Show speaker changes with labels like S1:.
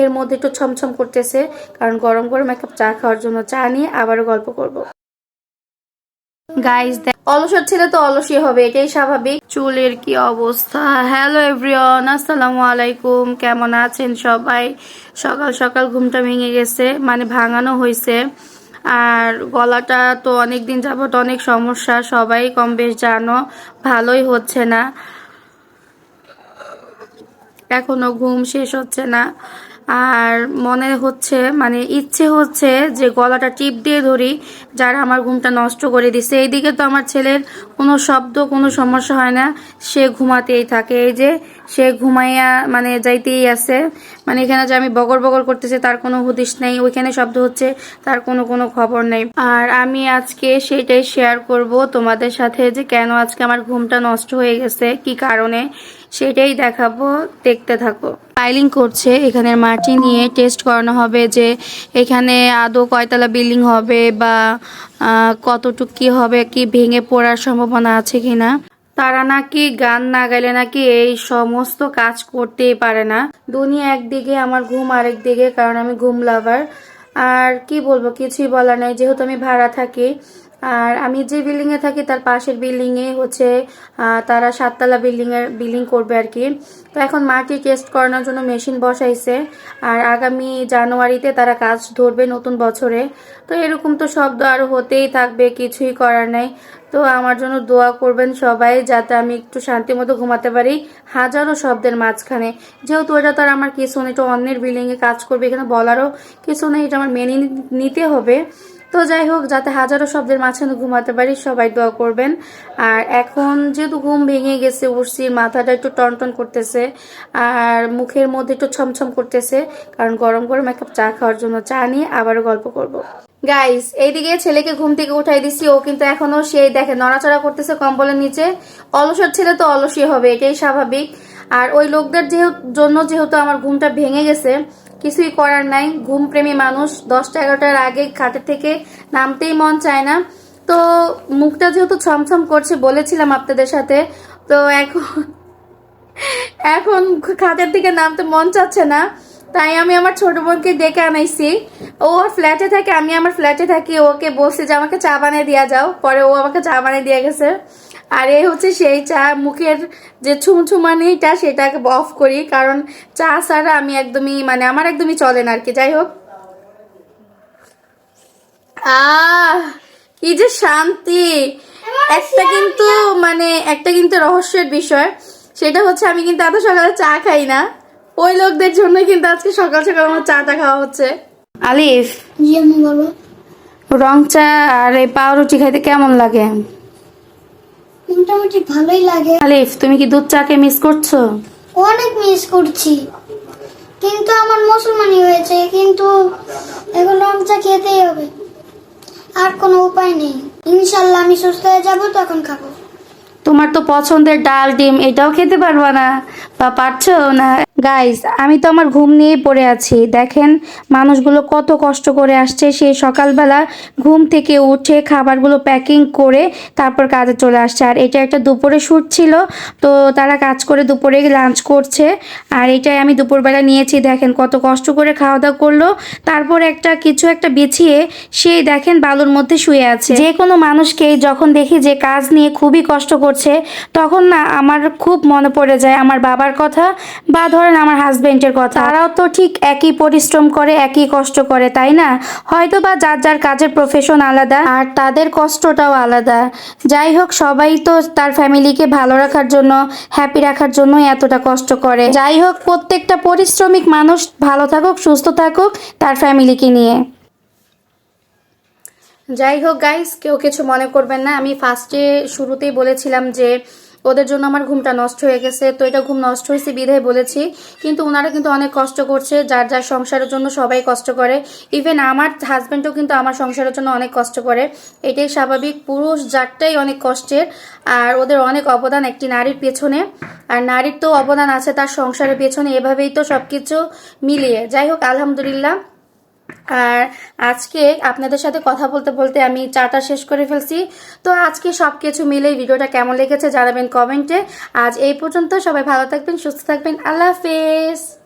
S1: মুখের মধ্যে একটু ছমছম করতেছে, কারণ গরম গরম এক কাপ চা খাওয়ার জন্য চা নিয়ে আবারও গল্প করব। গাইস অলসর ছেলে তো অলসই হবে, এটাই স্বাভাবিক। চুলের কি অবস্থা? হ্যালো এভরিওয়ান আসসালামু আলাইকুম, কেমন আছেন সবাই? সকাল সকাল ঘুমটা ভেঙে গেছে মানে ভাঙানো হয়েছে। আর গলাটা তো অনেক দিন যাবত অনেক সমস্যা, সবাই কম বেশ জানো, ভালোই হচ্ছে না। এখনও ঘুম শেষ হচ্ছে না। আর মনে হচ্ছে মানে ইচ্ছে হচ্ছে যে গলাটা টিপ দিয়ে ধরি, যারা আমার ঘুমটা নষ্ট করে দিছে। এইদিকে তো আমার ছেলের কোনো শব্দ, কোনো সমস্যা হয় না। সে ঘুমাতেই থাকে। এই যে সে ঘুমাইয়া মানে যাইতেই আছে। মানে এখানে যে আমি বগর বগর করতেছি, তার কোনো হুদিস নেই, ওইখানে শব্দ হচ্ছে, তার কোনো কোনো খবর নেই। আর আমি আজকে সেটাই শেয়ার করব তোমাদের সাথে যে কেন আজকে আমার ঘুমটা নষ্ট হয়ে গেছে, কি কারণে, সেটাই দেখাবো, দেখতে থাকো। ফাইলিং করছে, এখানের মাটি নিয়ে টেস্ট করানো হবে যে এখানে আদৌ কয়তলা বিল্ডিং হবে বা কতটুক কি হবে, কি ভেঙে পড়ার সম্ভাবনা আছে কিনা। তারা নাকি গান না গাইলে নাকি এই সমস্ত কাজ করতেই পারে না। দুনিয়া একদিকে, আমার ঘুম আরেক দিকে, কারণ আমি ঘুম লাভার আর কি বলব, কিছুই বলার নাই। যেহেতু আমি ভাড়া থাকি আর আমি যে বিল্ডিং এ থাকি, তার পাশের বিল্ডিং এ হচ্ছে তারা সাততলা বিল্ডিং এর বিল্ডিং করবে আর কি। তো এখন মাটি টেস্ট করানোর জন্য মেশিন বসাইছে। আর আগামী জানুয়ারিতে তারা কাজ ধরবে নতুন বছরে। তো এরকম তো শব্দ আরও হতেই থাকবে, কিছুই করার নাই। তো আমার জন্য দোয়া করবেন সবাই, যাতে আমি একটু শান্তি মতো ঘুমাতে পারি হাজারো শব্দের মাঝখানে। যেহেতু এটা তো আর আমার কিছু নেই, এটা অন্যের বিল্ডিং এ কাজ করবে, এখানে বলারও কিছু নেই, এটা আমার মেনে নিতে হবে। তো যাই হোক, যাতে হাজারো শব্দের মাঝখানে ঘুমাতে পারি, সবাই দোয়া করবেন। আর এখন যেহেতু ঘুম ভেঙে গেছে, উঠছি, মাথাটা একটু টনটন করতেছে, আর মুখের মধ্যে একটু ছমছম করতেছে, কারণ গরম গরম এক কাপ চা খাওয়ার জন্য চা নিয়ে আবারও গল্প করব। গাইস এইদিকে ছেলেকে ঘুম থেকে উঠাই দিছি, ও কিন্তু এখনও সেই দেখে নড়াচড়া করতেছে কম্বলের নিচে। অলসর ছেলে তো অলসই হবে, এটাই স্বাভাবিক। আর ওই লোকদের যেহেতু, জন্য যেহেতু আমার ঘুমটা ভেঙে গেছে কিছুই করার নাই। ঘুম প্রেমী মানুষ, দশটা এগারোটার আগে খাটের থেকে নামতেই মন চায় না। তো মুখটা যেহেতু ছমছম করছে বলেছিলাম আপনাদের সাথে, তো এখন এখন খাটের থেকে নামতে মন চাচ্ছে না। তাই আমি আমার ছোট বোনকে ডেকে আনাইছি। ও ওর ফ্ল্যাটে থাকে, আমি আমার ফ্ল্যাটে থাকি। ওকে বলছি যে, আমাকে চা বানিয়ে দিয়া যাও। পরে ও আমাকে চা বানিয়ে দিয়ে গেছে। আর এই হচ্ছে সেই চা মুখের যে ছুমছুমানিটা সেটাকে অফ করি কারণ চা ছাড়া আমি একদমই মানে আমার একদমই চলে না আর কি। যাই হোক। আহ কি যে শান্তি। একটা কিন্তু মানে একটা কিন্তু রহস্যের বিষয়। সেটা হচ্ছে আমি কিন্তু এত সকালে চা খাই না। ওই লোকদের জন্য কিন্তু আজকে সকাল সকাল আমার চাটা খাওয়া হচ্ছে। আলিফ রং চা আর এই পাউরুটি খাইতে কেমন লাগে?
S2: মোটামুটি ভালোই লাগে।
S1: আলিফ তুমি কি দুধ চাকে মিস করছ?
S2: অনেক মিস করছি। কিন্তু আমার মুসলমানি হয়েছে কিন্তু এখন চা খেতেই হবে। আর কোনো উপায় নেই। ইনশাল্লাহ আমি সুস্থ হয়ে যাব তখন খাব।
S1: তোমার তো পছন্দের ডাল ডিম এটাও খেতে পারবা না। বা পারছ না? গাইস আমি তো আমার ঘুম নিয়ে পড়ে আছি। দেখেন, মানুষগুলো কত কষ্ট করে আসছে। সেই সকালবেলা ঘুম থেকে উঠে খাবারগুলো প্যাকিং করে তারপর কাজে চলে আসছে। আর এটা একটা দুপুরে শ্যুট ছিল, তো তারা কাজ করে দুপুরে লাঞ্চ করছে। আর এটাই আমি দুপুরবেলা নিয়েছি। দেখেন, কত কষ্ট করে খাওয়া দাওয়া করল। তারপর একটা কিছু একটা বিছিয়ে সেই দেখেন বালুর মধ্যে শুয়ে আছে। যে কোনো মানুষকে যখন দেখি যে কাজ নিয়ে খুবই কষ্ট করছে, তখন না আমার খুব মনে পড়ে যায়। আমার বাবার কথা বা ধরেন আমার হাজবেন্ডের কথা। তারাও তো ঠিক একই পরিশ্রম করে, একই কষ্ট করে, তাই না? হয়তো বা যার যার কাজের প্রফেশন আলাদা আর তাদের কষ্টটাও আলাদা। যাই হোক, সবাই তো তার ফ্যামিলিকে ভালো রাখার জন্য হ্যাপি রাখার জন্য এতটা কষ্ট করে। যাই হোক, প্রত্যেকটা পরিশ্রমিক মানুষ ভালো থাকুক, সুস্থ থাকুক তার ফ্যামিলিকে নিয়ে। যাই হোক গাইস কেউ কিছু মনে করবেন না। আমি ফার্স্টে শুরুতেই বলেছিলাম যে ওদের জন্য আমার ঘুমটা নষ্ট হয়ে গেছে। তো এটা ঘুম নষ্ট হয়েছে বিধায় বলেছি। কিন্তু ওনারা কিন্তু অনেক কষ্ট করছে, যার যার সংসারের জন্য সবাই কষ্ট করে। ইভেন আমার হাজব্যান্ডও কিন্তু আমার সংসারের জন্য অনেক কষ্ট করে। এটাই স্বাভাবিক। পুরুষ জাতটাই অনেক কষ্টের। আর ওদের অনেক অবদান একটি নারীর পেছনে। আর নারীর তো অবদান আছে তার সংসারের পেছনে। এভাবেই তো সবকিছু মিলিয়ে। যাই হোক, আলহামদুলিল্লাহ। আর আজকে আপনাদের সাথে কথা বলতে বলতে আমি চাটা শেষ করে ফেলছি। তো আজকে সব কিছু মিলে ভিডিওটা কেমন লেগেছে জানাবেন কমেন্টে। আজ এই পর্যন্ত সবাই ভালো থাকবেন, সুস্থ থাকবেন। আল্লাহ হাফেজ।